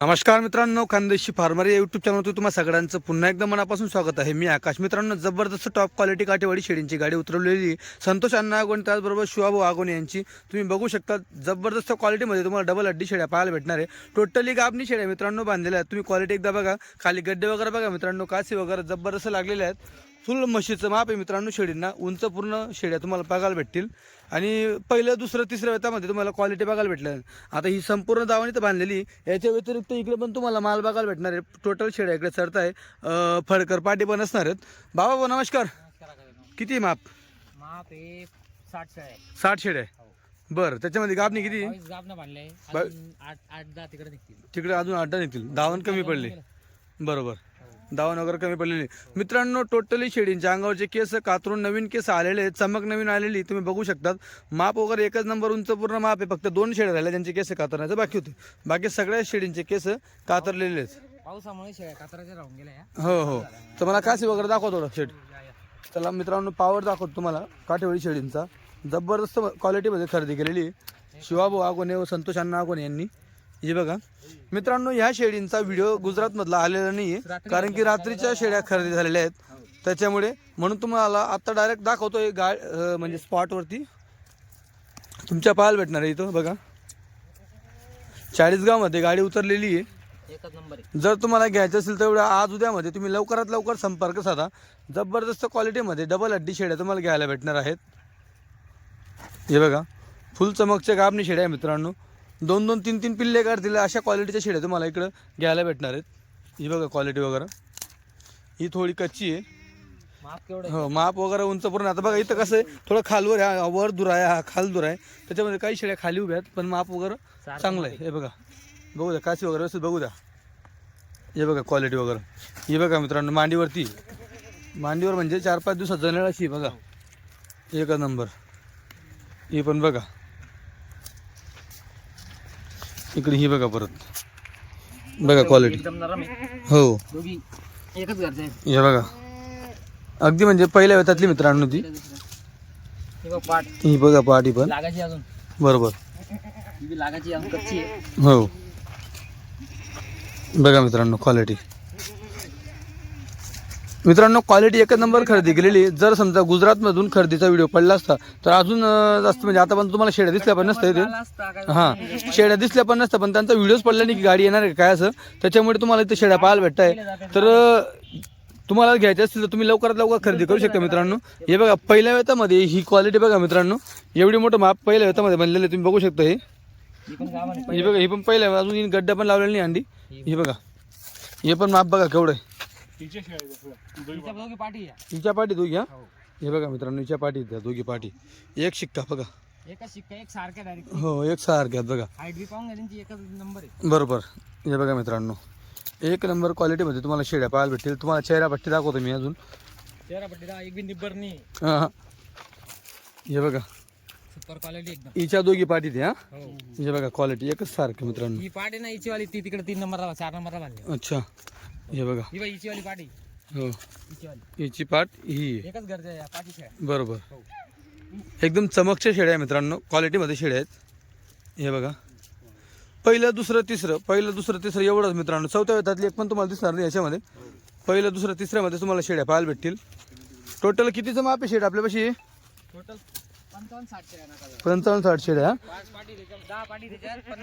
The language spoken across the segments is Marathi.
नमस्कार मित्रांनो खानदेशी फार्मर या युट्यूब चॅनलवर तुम्हा सगळ्यांचं पुन्हा एकदा मनापासून स्वागत आहे. मी आकाश. मित्रांनो जबरदस्त टॉप क्वालिटी काटेवाडी शेळींची गाडी उतरवलेली संतोष अण्णा आगोण त्याचबरोबर शिवाभाऊ आगोन यांची. तुम्ही बघू शकता जबरदस्त क्वालिटीमध्ये तुम्हाला डबल अड्डी शेड्या पाहायला भेटणार आहे. टोटली गाबणी शेड्या मित्रांनो बांधलेल्या आहेत. तुम्ही क्वालिटी एकदा बघा. खाली गड्डे वगैरे बघा मित्रांनो. कासी वगैरे जबरदस्त लागलेले आहेत. फुल म्हशीचं माप आहे मित्रांनो शेळींना उंच पूर्ण शेळ्या तुम्हाला बघायला भेटतील. आणि पहिलं दुसरं तिसऱ्या वेतामध्ये तुम्हाला क्वालिटी बघायला भेटलं. आता ही संपूर्ण दावणी तर बांधलेली याच्या व्यतिरिक्त इकडे पण तुम्हाला माल बघायला भेटणार आहे. टोटल शेळ्या इकडे चढत आहे. फडकर पाटी पण असणार आहेत. बाबा भाऊ, नमस्कार. किती माप? माप हे साठ शेळ्या आहे साठ शेळ्या आहे. हो. बरं त्याच्यामध्ये गाबणी किती? गाबनं बांधले बा- अजून आठ आठ दहा तिकडे निघतील. तिकडे अजून अड्डा निघतील. दावण कमी पडले. बरोबर. दावण वगैरे कमी पडलेली मित्रांनो टोटली शेळींच्या अंगावरचे केस कातरून नवीन केस आलेले आहेत. चमक नवीन आलेली तुम्ही बघू शकतात. माप वगैरे एकच नंबर उंच पूर्ण माप आहे. फक्त दोन शेड झाले त्यांचे केस कातरण्याचं बाकी होते. बाकी सगळ्या शेळींचे केस कातरलेले आहेत. पावसामुळे शेळ्या कातराच्या राहून गेल्या या. हो हो. तर मला काशी वगैरे दाखव थोडं शेड. चला मित्रांनो पावर दाखवतो तुम्हाला. काठेवाडी शेळींचा जबरदस्त क्वालिटीमध्ये खरेदी केलेली शिवाभाऊ आगोने व संतोष अण्णा आगोने यांनी. हे बघा. मित्रांनो ह्या शेळींचा व्हिडिओ गुजरातमधला आलेला नाही आहे कारण की रात्रीच्या शेळ्या खरेदी झालेल्या आहेत. त्याच्यामुळे म्हणून तुम्हाला आता डायरेक्ट दाखवतोय गा म्हणजे स्पॉटवरती तुमच्या पाहायला भेटणार आहे इथं बघा. चाळीसगावमध्ये गाडी उतरलेली आहे. जर तुम्हाला घ्यायचं असेल तर एवढ्या आज उद्यामध्ये तुम्ही लवकरात लवकर संपर्क साधा. जबरदस्त क्वालिटीमध्ये डबल हड्डी शेड्या तुम्हाला घ्यायला भेटणार आहेत. हे बघा. फुल चमकच्या गाबणी शेड्या मित्रांनो. दोन दोन तीन तीन पिल्ले काढतील अशा क्वालिटीच्या शेड्या तुम्हाला इकडं. घ्यायला भेटणार आहेत. ही बघा क्वालिटी वगैरे. ही थोडी कच्ची आहे. माप केवढं हो माप वगैरे उंच पूर्ण आता बघा इथं कसं आहे थोडं खालवर आहे. हा वर दूर आहे हा खाल दूर आहे. त्याच्यामध्ये काही शेड्या खाली उभ्या आहेत पण माप वगैरे चांगलं आहे. हे बघा. बघू द्या काशी वगैरे व्यवस्थित बघू द्या. हे बघा क्वालिटी वगैरे. हे बघा मित्रांनो मांडीवरती. मांडीवर म्हणजे चार पाच दिवसात जनेल अशी बघा. एक नंबर. ही पण बघा. इकडे ही बघा परत. बघा क्वालिटी एकदम नरम आहे. हो. दोघी एकच घरचे आहेत. हे बघा. अगदी म्हणजे पहिल्या वेतातली मित्रांनो ती. हे बघ पाट ही बघा पाठी पण. लागायची अजून. बरोबर. ही बी लागायची अजून कच्ची आहे. हो. बघा मित्रांनो क्वालिटी मित्रांनो क्वालिटी एकच नंबर खरेदी केलेली. जर समजा गुजरातमधून खरेदीचा व्हिडिओ पडला असता तर अजून जास्त म्हणजे आता पण तुम्हाला शेड्या दिसल्या पण नसतं इथे. हा. हां शेड्या दिसल्या पण नसतं पण त्यांचा व्हिडिओच पडला नाही की गाडी येणार आहे काय असं. त्याच्यामुळे तुम्हाला इथे शेड्या पाहायला भेटत आहे तर तुम्हाला घ्यायचे असतील तर तुम्ही लवकरात लवकर खरेदी करू शकता मित्रांनो. हे बघा पहिल्या वेतामध्ये ही क्वालिटी बघा मित्रांनो. एवढी मोठं माप पहिल्या वेतामध्ये बनलेलं तुम्ही बघू शकता हे. हे बघा हे पण पहिल्या अजून गड्डा पण लावलेला नाही अंडी. हे बघा. हे पण माप बघा केवढं आहे. दोघी पाठी हिच्या पाठी दोघी हा? हो. हे बघा मित्रांनो हिच्या पाठी त्या दोघी पाठी. एक शिक्का बघा. एकच शिक्का एक सारख्या डायरेक्ट हो एक सारख्यात बघा. हाईट बी पाहून त्यांची एकच नंबर आहे. बरोबर. हे बघा मित्रांनो एक नंबर क्वालिटीमध्ये तुम्हाला शेड्या पाहायला भेटतील. तुम्हाला चेहरा पट्टी दाखवतो मी अजून. तेरा पट्टी एक बी निब्बर नाही हा, हा. हे बघा. सुपर क्वालिटी एकदम. हिच्या दोघी पाठी ते हा? हो. बघा क्वालिटी एकच सारखं मित्रांनो. ही पाटी ना हिची वाली ती तिकडे तीन नंबरला चार नंबरला बांधली. अच्छा. हे बघा. ही बाई हिची वाली हो. हिची वाली हिची पाठ ही आहे एकच. बरोबर. हो. एकदम चमकच्या शेड्या आहे मित्रांनो. क्वालिटीमध्ये शेड्या आहेत. हे बघा. पहिलं दुसरं तिसरं. पहिलं दुसरं तिसरं एवढंच मित्रांनो. चौथ्या वेतातली एक पण तुम्हाला दिसणार नाही याच्यामध्ये. पहिलं दुसरं तिसऱ्यामध्ये तुम्हाला शेड्या पाहायला भेटतील. टोटल कितीचं माप आहे शेड आपल्यापाशी? टोटल पंचावन्न साठ शेळ्या शेड्या. हा?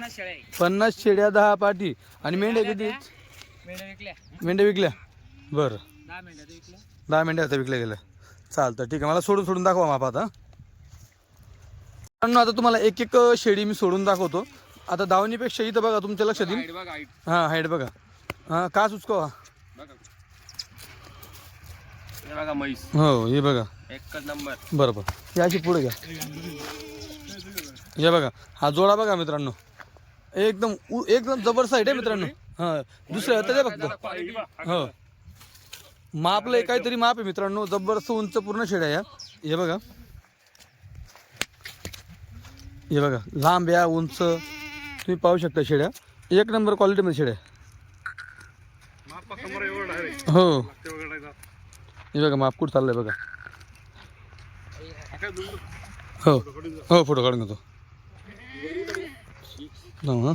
शेळ्या पन्नास शेड्या दहा पाठी आणि मेंढ्या किती मेंढ्या विकल्या. मेंढ्या विकल्या? बरं. दहा मेंढ्या विकल्या. दहा मेंढ्या आता विकल्या गेल्या. चालतं ठीक आहे. मला सोडून सोडून दाखवा माप आता. मित्रांनो, आता तुम्हाला एक एक शेडी मी सोडून दाखवतो. आता दावणीपेक्षा इथं बघा तुमच्या लक्षात येईल. हां हाईट बघा. हां का सुचको हा हे म्हैस. हो हे बघा. एकच नंबर. बरोबर. अशी पुढे घ्या. हे बघा. हा जोडा बघा मित्रांनो. एकदम एकदम जबर साईड आहे मित्रांनो. हां दुसरं हातात फक्त. हो. मापलं आहे काहीतरी माप आहे मित्रांनो जबरदस्त उंच पूर्ण शेड्या या हे. बघा. हे बघा लांब या उंच. तुम्ही पाहू शकता शेड्या एक नंबर क्वालिटीमध्ये शेड्या हो. हे बघा माप कुठं चाललंय बघा. हो. हो फोटो काढून घेतो. हो,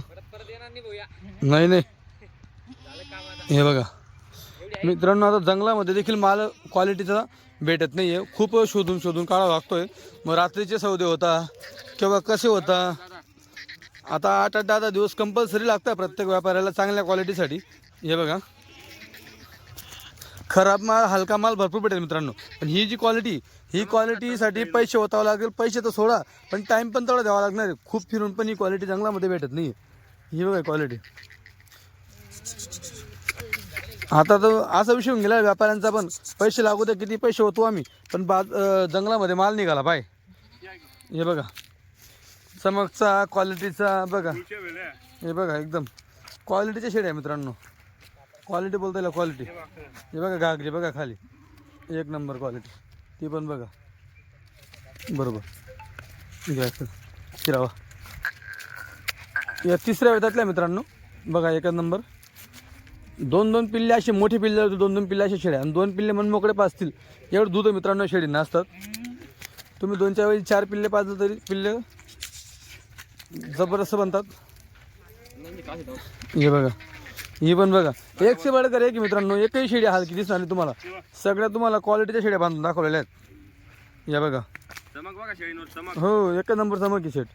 नाही नाही. हे बघा. मित्रांनो आता जंगलामध्ये देखील माल क्वालिटीचा भेटत नाही आहे खूप शोधून शोधून काढावा लागतोय. मग रात्रीचे सौदे होता किंवा कसे होता? आता आठ आठ दहा दहा दिवस कंपल्सरी लागतात प्रत्येक व्यापाऱ्याला चांगल्या क्वालिटीसाठी हे बघा. खराब माल हलका माल भरपूर भेटेल मित्रांनो. पण ही जी क्वालिटी ही क्वालिटीसाठी पैसे ओतावं लागेल. पैसे तर सोडा पण टाईम पण तेवढा द्यावा लागणार खूप फिरून पण ही क्वालिटी जंगलामध्ये भेटत नाही ही बघा क्वालिटी आता तर असा विषय होऊन गेला व्यापाऱ्यांचा पण. पैसे लागू दे किती पैसे होतो आम्ही. पण बा जंगलामध्ये माल निघाला पाय. हे बघा. चमकचा क्वालिटीचा बघा. हे बघा एकदम. क्वालिटीचे शेड आहे मित्रांनो. क्वालिटी बोलता येईल क्वालिटी हे बघा घागरी बघा खाली. एक नंबर क्वालिटी ती पण बघा. बरोबर. घ्यायचं शिरावा या तिसऱ्या वेतातल्या मित्रांनो. बघा एकच नंबर. दोन दोन पिल्ले असे मोठे पिल्ले होते दोन दोन पिल्ले असे शेळ्या. आणि दोन पिल्ले मनमोकळे पाचतील एवढं दूध मित्रांनो शेळींना असतात तुम्ही दोन चार वेळी चार पिल्ले पाजलं तरी पिल्ले जबरदस्त बनतात. हे बघा. ही पण बघा. एक से बडकर एक मित्रांनो एकही शेळी हलकी दिसणार तुम्हाला. सगळ्या तुम्हाला क्वालिटीच्या शेळ्या बांधून दाखवलेल्या आहेत. या बघा. हो एकच नंबर चमकी शेट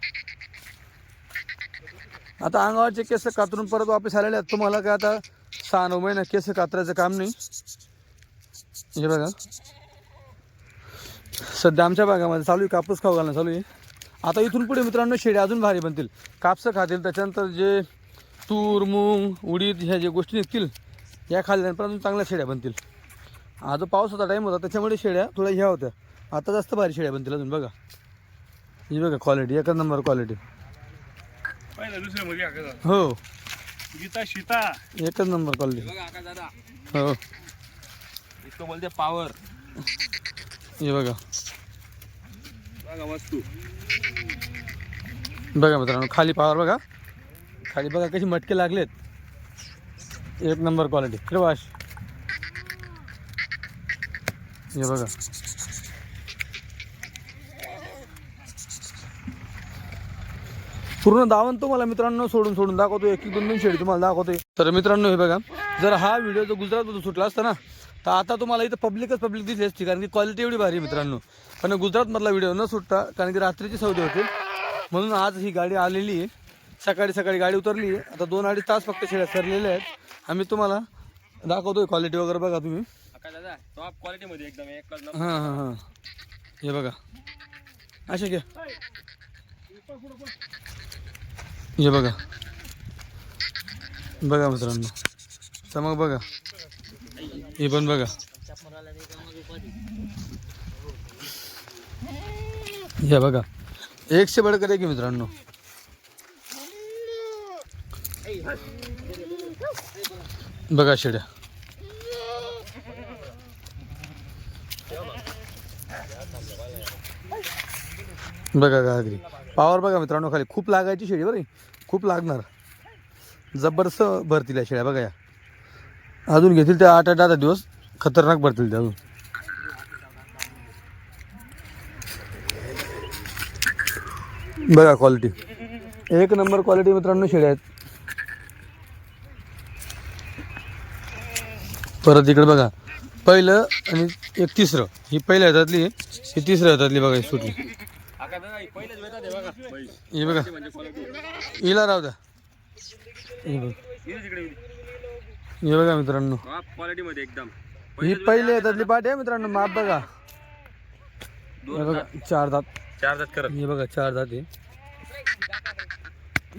आता अंगावरचे केस कातरून परत वापस आलेले आहेत. तुम्हाला काय आता सहा नऊ महिना केस कातरायचं काम नाही. हे बघा. सध्या आमच्या भागामध्ये चालू आहे कापूस खाऊ घालणं चालू आहे. आता इथून पुढे मित्रांनो शेळ्या अजून भारी बनतील. कापसं खातील त्याच्यानंतर जे तूर मूग उडीद ह्या ज्या गोष्टी निघतील या खाल्ल्यानंतर अजून चांगल्या शेळ्या बनतील. आज पावसाचा टाईम होता त्याच्यामुळे शेळ्या थोड्या ह्या होत्या. आता जास्त भारी शेळ्या बनतील अजून बघा. ही बघा क्वालिटी एकच नंबर क्वालिटी हो. गीता सीता एकच नंबर क्वालिटी बघा आका दादा. हो. इसको बोलते पावर हे बघा. बघा वस्तू. बघा मित्रांनो खाली पावर बघा. खाली बघा कशी मटके लागलेत. एक नंबर क्वालिटी प्रवाश हे बघा. पूर्ण दावण तुम्हाला मित्रांनो सोडून सोडून दाखवतो एक एक दोन दोन शेळी तुम्हाला दाखवतोय. तर मित्रांनो हे बघा जर हा व्हिडिओ जर गुजरातमधून सुटला असता ना तर आता तुम्हाला इथं पब्लिकच पब्लिक दिसली असती कारण की क्वालिटी एवढी भारी आहे मित्रांनो. पण गुजरातमधला व्हिडिओ न सुटता कारण की रात्रीची सौदे होते म्हणून आज ही गाडी आलेली आहे. सकाळी सकाळी गाडी उतरली आहे. आता दोन अडीच तास फक्त शेळ्या सरलेल्या आहेत. आम्ही तुम्हाला दाखवतोय क्वालिटी वगैरे बघा तुम्ही. एकदम हां हां हां. हे बघा. असे घ्या. हे बघा. बघा मित्रांनो. चमक बघा. हे पण बघा. हे बघा. एकशे बडकर आहे की मित्रांनो? बघा शेड्या. बघा गागरी. पावर बघा मित्रांनो खाली खूप लागायची शेळी बरं खूप लागणार. जबरदस्त भरतील या शेळ्या बघा या. अजून घेतील त्या आठ आठ दहा दिवस. खतरनाक भरतील त्या अजून. बघा क्वालिटी एक नंबर क्वालिटी मित्रांनो शेळ्या आहेत. परत इकडे बघा. पहिलं आणि एक तिसरं. ही पहिल्या हातातली आहे. ही तिसऱ्या हातातली बघा ही सुटली. ही बघा. हिला राहू द्या. हे बघा मित्रांनो. एकदम ही पहिली हातातली पाठी आहे मित्रांनो माप बघा. हे चार दात. चार जात करत. हे बघा चार दात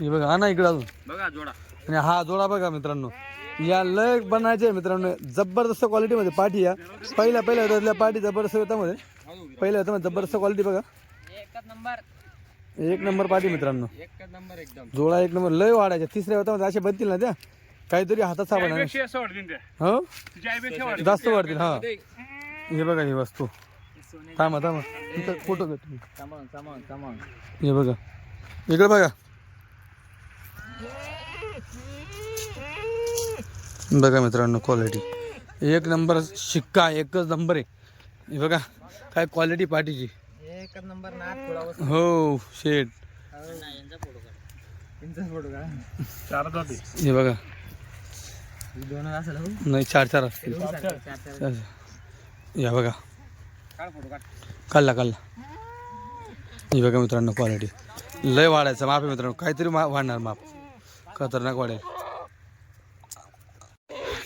हे बघा हा ना इकडं अजून. बघा जोडा. आणि हा जोडा बघा मित्रांनो. या लय बनायचे मित्रांनो. जबरदस्त क्वालिटीमध्ये पाठी या. पहिल्या पहिल्या हातातल्या पाठी जबरदस्त येतामध्ये. पहिल्या हातामध्ये जबरदस्त क्वालिटी बघा. एकच नंबर. एक नंबर पाठी मित्रांनो. एकच नंबर एकदम. जोडा एक नंबर. लय वाढायच्या तिसऱ्या हातामध्ये असे बनतील ना त्या? काहीतरी हातात सापडणार वाढतील त्या. हो? आईपेक्षा जास्त वाढतील हा. हे बघा ही वस्तू. थांबा थांबा. इथं फोटो घेतो सामान सामान सामान. हे बघा. इकडे बघा. बघा मित्रांनो क्वालिटी एक नंबर शिक्का एकच नंबर आहे. हे बघा. काय क्वालिटी पाठीची एकच नंबर थोडा हो शेट यांचा फोटो काढ यांचा फोटो काढ. चार जाते हे बघा. दोन असेल हो. नाही चार चार असतील. चार चार चार. या बघा. काढ फोटो काढ. काढला काढला. ही बघा मित्रांनो क्वालिटी लय वाढायचं माप आहे मित्रांनो काहीतरी मा वाढणार माप खतरनाक वाढेल.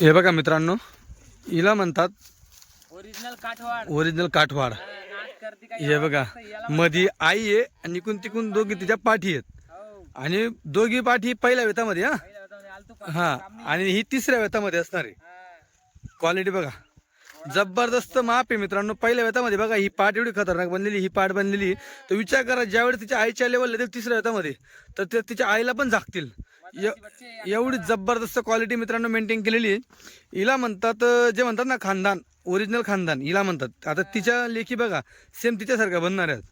हे बघा मित्रांनो हिला म्हणतात ओरिजिनल काठवाड. ओरिजिनल काठवाड. हे बघा मधी आई आहे आणि इकून तिकून दोघी तिच्या पाठी आहेत. हो. आणि दोघी पाठी पहिल्या वेतामध्ये हा? हा. आणि ही तिसऱ्या वेतामध्ये असणार आहे. क्वालिटी बघा. जबरदस्त माप आहे मित्रांनो. पहिल्या वेतामध्ये बघा ही पाट एवढी खतरनाक बनलेली ही पाट बनलेली. तर विचार करा ज्यावेळी तिच्या आईच्या लेवल येतील तिसऱ्या वेतामध्ये तर ते तिच्या आईला पण झाकतील. एवढी जबरदस्त क्वालिटी मित्रांनो मेंटेन केलेली आहे. हिला म्हणतात जे म्हणतात ना खानदान ओरिजिनल खानदान हिला म्हणतात. आता तिच्या लेखी बघा सेम तिच्यासारख्या बनणार आहेत.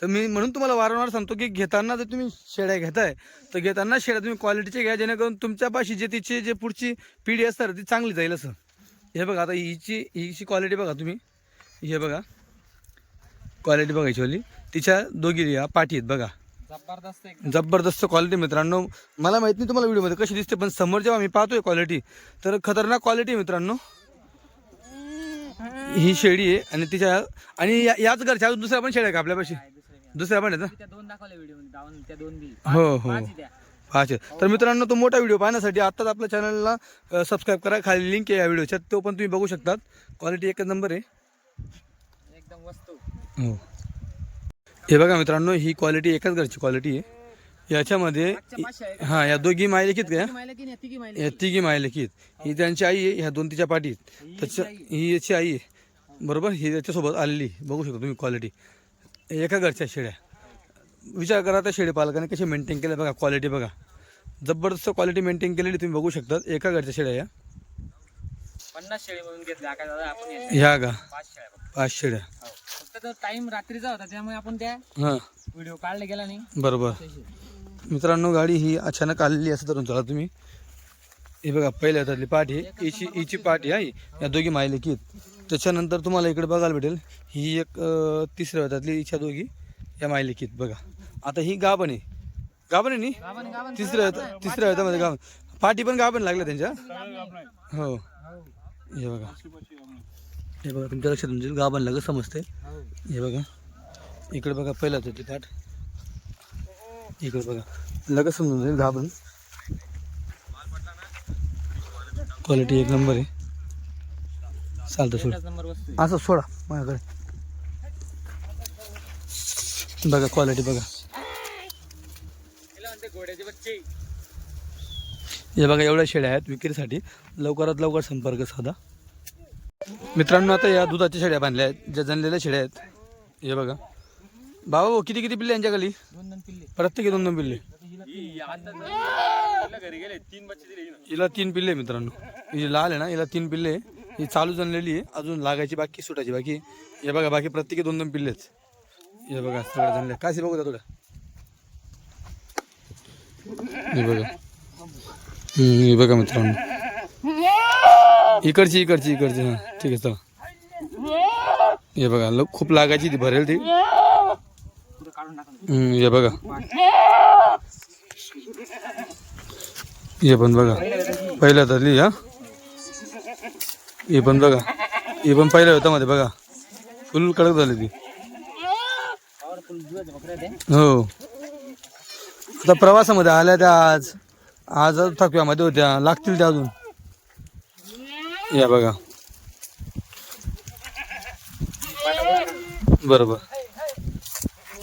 तर मी म्हणून तुम्हाला वारंवार सांगतो की घेताना जर तुम्ही शेळ्या घेताय तर घेताना शेळ्या तुम्ही क्वालिटीचे घ्या जेणेकरून तुमच्यापाशी जे तिची जे पुढची पिढी असणार ती चांगली जाईल असं. हे बघा आता हिची हिची क्वालिटी बघा तुम्ही. हे बघा. क्वालिटी बघा हिचीवाली तिच्या दोघी या पाठी आहेत बघा. जबरदस्त क्वालिटी मित्रांनो. मला माहीत नाही तुम्हाला व्हिडिओमध्ये कशी दिसते पण समोर जेव्हा मी पाहतोय क्वालिटी तर खतरनाक क्वालिटी मित्रांनो. ही शेळी आहे आणि तिच्या आणि या- याच घरच्या अजून दुसऱ्या पण शेळ्या आहे का आपल्यापाशी? दुसऱ्या पण आहेत. ना? त्या दोन दाखवल्या व्हिडिओमध्ये डाऊन त्या दोन बी. हो हो. पाच पाच आहेत. तर मित्रांनो तो मोठा व्हिडिओ पाहण्यासाठी आत्ताच आपल्या चॅनलला सबस्क्राईब करा. खाली लिंक आहे या व्हिडिओच्या. तो पण तुम्ही बघू शकतात. क्वालिटी एकच नंबर आहे. एकदम वस्तू. हो. हे बघा मित्रांनो ही क्वालिटी एकाच घरची क्वालिटी आहे. याच्यामध्ये हां या दोघी कित का या? किती मायला की नाही तिघी मायला या तिघी मायले कित ही त्यांची आई आहे ह्या दोन तिच्या पाठीत त्याच्या ही याची आई आहे. बरोबर? ही त्याच्यासोबत आलेली बघू शकता तुम्ही क्वालिटी एका घरच्या शेळ्या विचार करा त्या शेळी पालकाने कशी मेंटेन केलं बघा क्वालिटी बघा. जबरदस्त क्वालिटी मेंटेन केलेली तुम्ही बघू शकतात. एका घरच्या शेळ्या या. पन्नास शेळी म्हणून घेतल्या काय दादा आपण ह्या का? पाच शेळ्या फक्त. पाच शेळ्या. हो. फक्त तो टाइम रात्रीचा होता त्यामुळे आपण त्या हां. व्हिडिओ काढला गेला नाही. बरोबर. मित्रांनो गाडी ही अचानक आलेली असं धरून चला तुम्ही. हे बघा पहिल्या हातातली पाठ आहे. हिची हिची पाठ आहे या दोघी मायले की त्याच्यानंतर तुम्हाला इकडे बघायला भेटेल. ही एक अं, तिसऱ्या हातातली हिच्या दोघी या मायले कीत बघा. आता ही गाभण आहे. गाभण आहे नी? गावाने गावाने तिसऱ्या तिसऱ्या हातामध्ये गाभण. पाठी पण गाभण लागल्या त्यांच्या. हो. हे. बघा. हे बघा तुमच्या लक्षात म्हणजे गाभण लागत समजते. हो. हे बघा. इकडे बघा पहिला होती ताट इकडे बघा. लगेच समजून जाईल घाबरून क्वालिटी एक नंबर आहे. चालतं सोड. एकच नंबर वस्तू असं सोडा माझ्याकडे. बघा क्वालिटी बघा. घोड्याचे बच्चे. हे बघा एवढ्या शेळ्या आहेत विक्रीसाठी. लवकरात लवकर संपर्क साधा. मित्रांनो आता या दुधाच्या शेळ्या बांधल्या आहेत ज्या जनलेल्या शेळ्या आहेत. हे बघा. बाबा भाऊ, किती किती पिल्ले यांच्या प्रत्येकी दोन दोन पिल्ले? तीन हिला तीन पिल्ले आहे मित्रांनो. ही लाल आहे ना हिला तीन पिल्ले ही चालू जनलेली आहे अजून लागायची बाकी सुटायची बाकी. हे बघा बाकी प्रत्येकी दोन दोन पिल्ले आहेत. हे बघा सगळ्या जनले काय बघू द्या थोडं हे बघा. हे बघा मित्रांनो. इकडची इकडची इकडची. हां ठीक आहे चला. हे बघा लोक खूप लागायची ती भरेल ती. हे बघा. हे पण बघा. पहिल्या धरली हा? हे पण बघा. हे पण पहिल्या होता मध्ये बघा. फुल कडक झाली ती. हो. आता प्रवासामध्ये आल्या त्या आज. आज थकव्यामध्ये होत्या. लागतील त्या अजून. या बघा. बरोबर.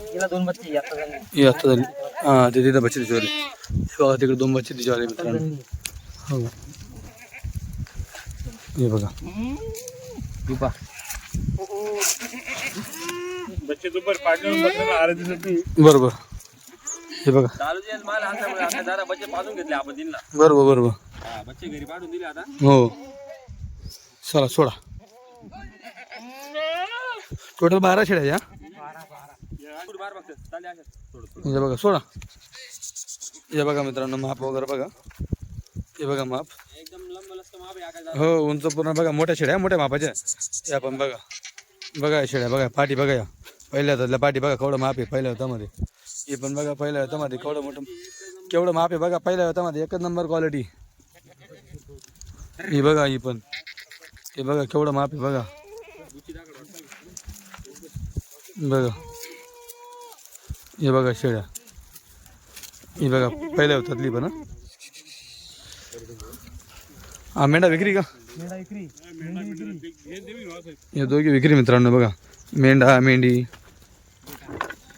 तिला दोन बच्चे आता झाले. हे आता झाली. हा ते तिथं बच्चे तिच्यावर हे बघा तिकडे दोन बच्चे तिच्यावर मित्रांनो. हो. हे बघा. दीपा बच्चे दुपार बरोबर. हे बघा. चालू जे माल आणल्यामुळे आता जरा बच्चे पाजून घेतले आपण दिला बरोबर बरोबर बच्चे घरी पाठवून दिले आता. हो. चला सोडा. टोटल बारा शेळ्या या पुढे बार बघतात चालले अशा थोडं हे बघा सोडा. हे बघा मित्रांनो माप वगैरे बघा. हे बघा माप. एकदम लंब लसक माप आहे आकाश हो उंच पूर्ण बघा मोठ्या शेळ्या मोठ्या मापाच्या. या पण बघा. बघा या शेळ्या बघा पाठी बघा या. पहिल्या हातातल्या पाठी बघा केवढं माप आहे पहिल्या हातामध्ये हे पण बघा पहिल्या हातामध्ये केवढं मोठं केवढं माप आहे बघा पहिल्या हातामध्ये एकच नंबर क्वालिटी ही बघा ही पण. हे बघा केवढं माप आहे बघा. बघा. हे बघा शेळ्या. ही बघा पहिल्या होतातली पण हं. हा मेंढा विक्री का? हे दोघी विक्री मित्रांनो बघा. मेंढा मेंढी.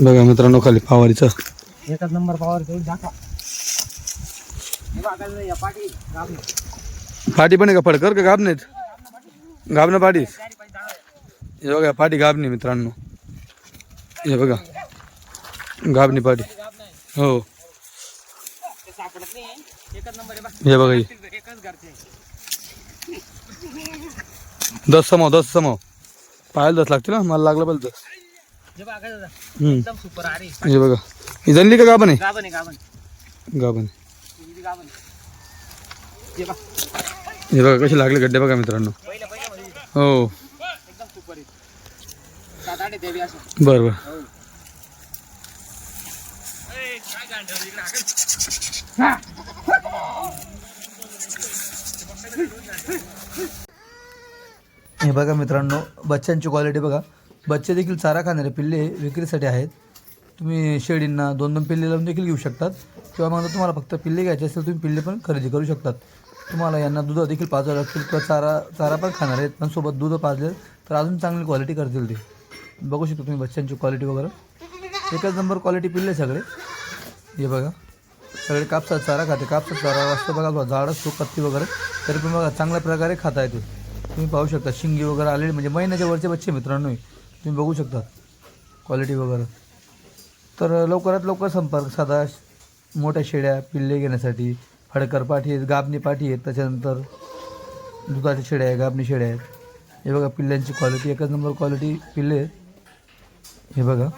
बघा मित्रांनो खाली पावारीचं. एकच नंबर पावर या पाठी पण आहे का? फडकर का गाब नाहीत गाब ना पाठी चारी पाठी दाखवा. हे बघा पाठी गाबणी मित्रांनो. हे बघा गाबणी पाठी हो. हे बघा दस समाव दस समाव पाहायला दस लागतील ना मला लागलं पाहिजे दस. एकदम सुपर अरे. हे बघा. ही जनली का गाबन आहे? गाभण आहे गाभण. ही गाभण हे बघा. हे बघा कसे लागले गड्डे बघा मित्रांनो. मध्ये हो. बरं बरं हो ए, काय गांड ठेवली इकडे हाकल. हे. बघा मित्रांनो बच्चांची क्वालिटी बघा. बच्चे देखील चारा खाणारे पिल्ले विक्रीसाठी आहेत. तुम्ही शेळींना दोन दोन पिल्ले लावून देखील घेऊ शकतात. किंवा मग तुम्हाला फक्त पिल्ले घ्यायचे असेल तुम्ही पिल्ले पण खरेदी करू शकतात. तुम्हाला यांना दूध देखील पाजावं लागतील किंवा चारा चारा पण खाणार आहेत. पण सोबत दूध पाजले तर अजून चांगली क्वालिटी करतील ते. बघू शकता तुम्ही बच्चांची क्वालिटी वगैरे. एकच नंबर क्वालिटी पिल्ले सगळे. हे बघा. सगळे कापसात चारा खाते. कापसात चारा वाजता बघा बघा. झाडं सुकत्ती वगैरे. तरी पण बघा चांगल्या प्रकारे खाता येते तुम्ही पाहू शकता. शिंगी वगैरे आलेली म्हणजे महिन्याच्या वरचे बच्चे मित्रांनो तुम्ही बघू शकता क्वालिटी वगैरे. तर लवकरात लवकर संपर्क साधा. मोठ्या शेळ्या पिल्ले घेण्यासाठी. फडकर पाठी आहेत गाबणी पाठी आहेत. त्याच्यानंतर दुधाच्या शेळ्या आहे गाबणी शेळ्या आहेत. हे बघा पिल्ल्यांची क्वालिटी एकच नंबर क्वालिटी पिल्ले आहेत. हे बघा.